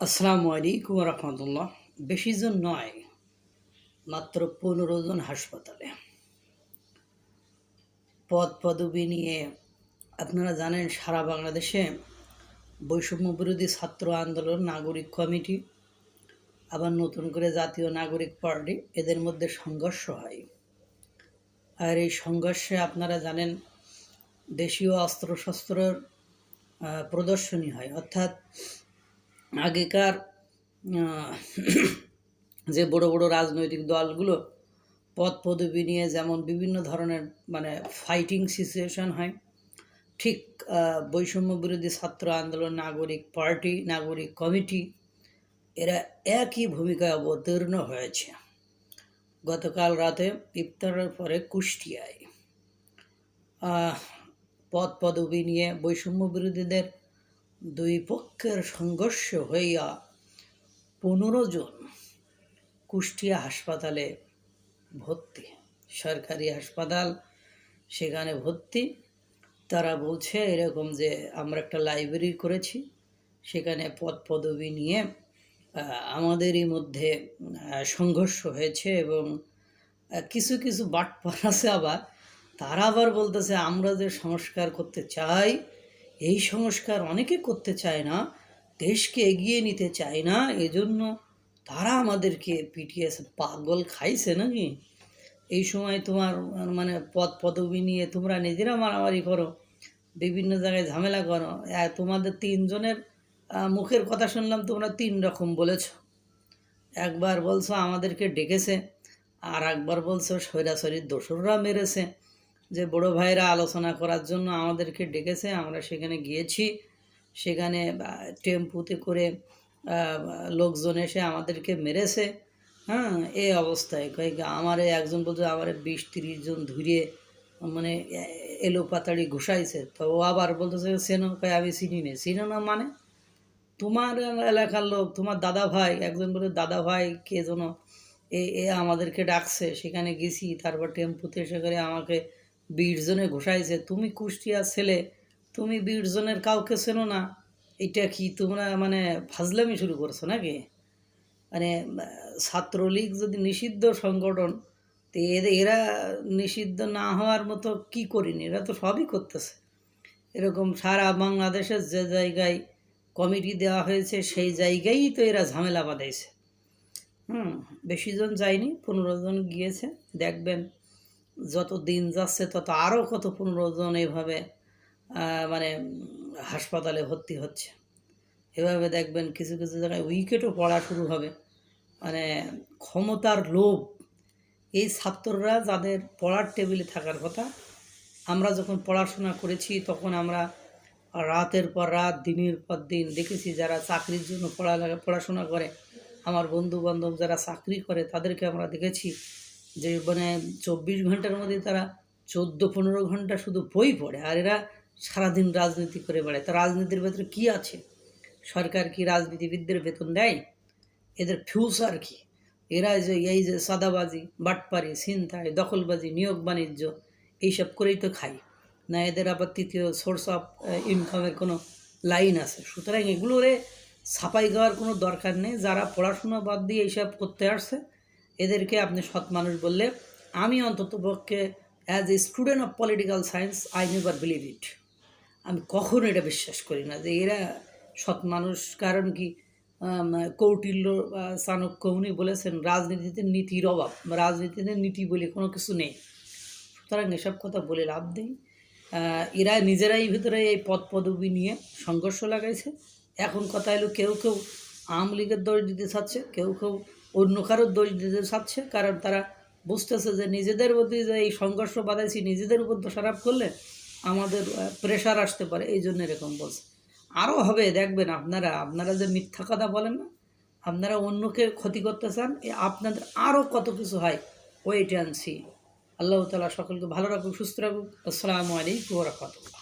আসসালামু আলাইকুম রহমতুল্লাহ। বেশি জন নয়, মাত্র পনেরো জন হাসপাতালে। পদ পদবি নিয়ে আপনারা জানেন, সারা বাংলাদেশে বৈষম্য বিরোধী ছাত্র আন্দোলন, নাগরিক কমিটি, আবার নতুন করে জাতীয় নাগরিক পার্টি, এদের মধ্যে সংঘর্ষ হয়। আর এই সংঘর্ষে আপনারা জানেন, দেশীয় অস্ত্রশস্ত্রের প্রদর্শনী হয়। অর্থাৎ আগেকার যে বড় বড় রাজনৈতিক দলগুলো পদ পদবি নিয়ে যেমন বিভিন্ন ধরনের মানে ফাইটিং সিচুয়েশন হয়, ঠিক বৈষম্য বিরোধী ছাত্র আন্দোলন, নাগরিক পার্টি নাগরিক কমিটি এরা একই ভূমিকায় অবতীর্ণ হয়েছে। গতকাল রাতে ইফতারের পরে কুষ্টিয়ায় পদ পদবি নিয়ে বৈষম্য বিরোধীদের দুই পক্ষের সংঘর্ষ হইয়া পনেরো জন কুষ্টিয়া হাসপাতালে ভর্তি। সরকারি হাসপাতাল, সেখানে ভর্তি। তারা বলছে এরকম যে আমরা একটা লাইব্রেরি করেছি, সেখানে পদ পদবি নিয়ে আমাদেরই মধ্যে সংঘর্ষ হয়েছে এবং কিছু কিছু বাটপার আছে আবার। তারা আবার বলতেছে, আমরা যে সংস্কার করতে চাই এই সংস্কার অনেকে করতে চায় না, দেশকে এগিয়ে নিতে চায় না, এজন্য তারা আমাদেরকে পিটিয়েছে পাগল খাইছে নাকি? এই সময় তোমার মানে পদ পদবি নিয়ে তোমরা নিজেরা মারামারি করো, বিভিন্ন জায়গায় ঝামেলা করো তোমাদের তিনজনের মুখের কথা শুনলাম তোমরা তিন রকম বলেছ। একবার বলছো আমাদেরকে ডেকেছে, আর একবার বলছো সৈরাসরির দোসররা মেরেছে। যে বড় ভাইরা আলোচনা করার জন্য আমাদেরকে ডেকেছে, আমরা সেখানে গিয়েছি। সেখানে টেম্পুতে করে লোকজন এসে আমাদেরকে মেরেছে। হ্যাঁ এই অবস্থায় কয়েক, আমারে একজন বলছে, আমারে বিশ তিরিশ জন ধুরিয়ে মানে এলো পাতাড়ি ঘুষাইছে। তো ও আবার বলতেছে, সেনো, কয়, আমি চিনি নে। চিনো না মানে? তোমার এলাকার লোক, তোমার দাদা ভাই, একজন বলে, দাদা ভাই, কে যেন এ আমাদেরকে ডাকছে। সেখানে গেছি, তারপর টেম্পুতে এসে করে আমাকে বিশ জনে ঘোষাইছে তুমি কুষ্টিয়ার ছেলে, তুমি বিশ জনের কাউকে চেনো না? এটা কি তোমরা মানে ফাজলামি শুরু করছ নাকি? মানে ছাত্রলীগ যদি নিষিদ্ধ সংগঠন, তো এরা নিষিদ্ধ না হওয়ার মতো কি করিনি? এরা তো সবই করতেছে। এরকম সারা বাংলাদেশের যে জায়গায় কমিটি দেওয়া হয়েছে, সেই জায়গায়ই তো এরা ঝামেলা বাঁধাইছে। হুম, বেশি জন যায়নি, পনেরো জন গিয়েছে, দেখবেন। যত দিন যাচ্ছে, তত আরও কত পনেরো জন এইভাবে মানে হাসপাতালে ভর্তি হচ্ছে। এভাবে দেখবেন কিছু কিছু জায়গায় উইকেটও পড়া শুরু হবে। মানে ক্ষমতার লোভ। এই ছাত্ররা যাদের পড়ার টেবিলে থাকার কথা, আমরা যখন পড়াশোনা করেছি, তখন আমরা রাতের পর রাত, দিনের পর দিন দেখেছি যারা চাকরির জন্য পড়ালেখা, পড়াশোনা করে, আমার বন্ধু বান্ধব যারা চাকরি করে, তাদেরকে আমরা দেখেছি যে মানে চব্বিশ ঘণ্টার মধ্যে তারা চোদ্দ, পনেরো ঘণ্টা শুধু বই পড়ে আর এরা সারাদিন রাজনীতি করে বেড়ায়। তা রাজনীতির ভেতরে কী আছে? সরকার কি রাজনীতিবিদদের বেতন দেয়? এদের ফিউচার কি? এরা যে এই যে সাদাবাজি, বাটপারি, ছিনতাই, দখলবাজি, নিয়োগ বাণিজ্য, এইসব করেই তো খায়। না এদের আবার তৃতীয় সোর্স অফ ইনকামের কোনো লাইন আছে। সুতরাং এগুলোরে ছাপাই গাওয়ার কোনো দরকার নেই। যারা পড়াশোনা বাদ দিয়ে এইসব করতে আসছে এদেরকে আপনি সৎ মানুষ বললে, আমি অন্তত পক্ষে as a student of political science I never believe it আমি কখনো এটা বিশ্বাস করি না যে এরা সৎ মানুষ। কারণ কি কৌটিল্য চাণক্য উনি বলেছেন, রাজনীতিতে নীতির অভাব রাজনীতিতে নীতি বলে কোনো কিছু নেই। সুতরাং এসব কথা বলে লাভ নেই। এরা নিজেরাই ভিতরে এই পদ পদবি নিয়ে সংঘর্ষ লাগাইছে। এখন কথা এলো কেউ কেউ আওয়ামী লীগের দোষ দিতে চাচ্ছে কেউ কেউ অন্য কারোর দোষ দিতে চাচ্ছে, কারণ তারা বুঝতেছে যে নিজেদের প্রতি যে এই সংঘর্ষ বাধাইছি, নিজেদের উপর দোষারোপ করলে আমাদের প্রেশার আসতে পারে, এই জন্য এরকম বলছে। আরও হবে, দেখবেন আপনারা আপনারা যে মিথ্যা কথা বলেন না, আপনারা অন্যকে ক্ষতি করতে চান আপনাদের আরও কত কিছু হয় ওয়েট অ্যান্ড সি আল্লাহ তালা সকলকে ভালো রাখুক, সুস্থ রাখুক। আসসালামু আলাইকুম রহমতুল্লাহ।